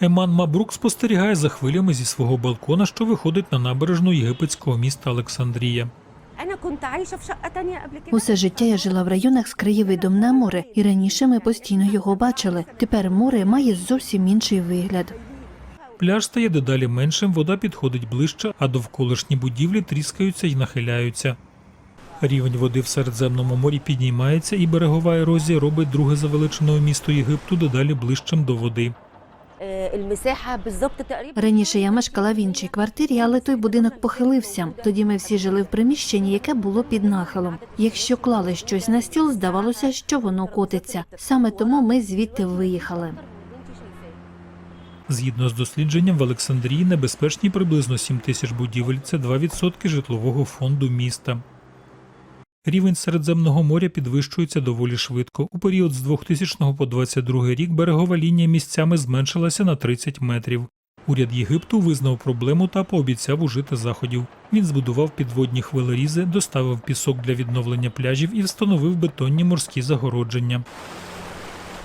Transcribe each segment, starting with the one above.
Еман Мабрук спостерігає за хвилями зі свого балкона, що виходить на набережну єгипетського міста Олександрія. Усе життя я жила в районах з краєвидом на море, і раніше ми постійно його бачили. Тепер море має зовсім інший вигляд. Пляж стає дедалі меншим, вода підходить ближче, а довколишні будівлі тріскаються і нахиляються. Рівень води в Середземному морі піднімається, і берегова ерозія робить друге за величиною місто Єгипту дедалі ближчим до води. Раніше я мешкала в іншій квартирі, але той будинок похилився. Тоді ми всі жили в приміщенні, яке було під нахилом. Якщо клали щось на стіл, здавалося, що воно котиться. Саме тому ми звідти виїхали. Згідно з дослідженням, в Олександрії небезпечні приблизно 7 тисяч будівель це 2% житлового фонду міста. Рівень Середземного моря підвищується доволі швидко. У період з 2000 по 2022 рік берегова лінія місцями зменшилася на 30 метрів. Уряд Єгипту визнав проблему та пообіцяв ужити заходів. Він збудував підводні хвилерізи, доставив пісок для відновлення пляжів і встановив бетонні морські загородження.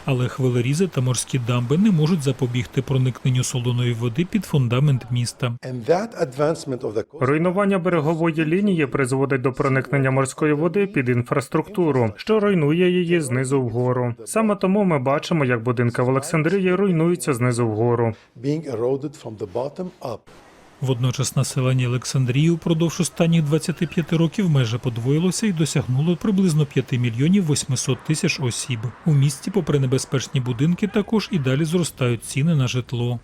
Але хвилерізи та морські дамби не можуть запобігти проникненню солоної води під фундамент міста. Руйнування берегової лінії призводить до проникнення морської води під інфраструктуру, що руйнує її знизу вгору. Саме тому ми бачимо, як будинки в Олександрії руйнуються знизу вгору. Водночас населення Олександрії упродовж останніх 25 років майже подвоїлося і досягнуло приблизно 5 мільйонів 800 тисяч осіб. У місті, попри небезпечні будинки, також і далі зростають ціни на житло.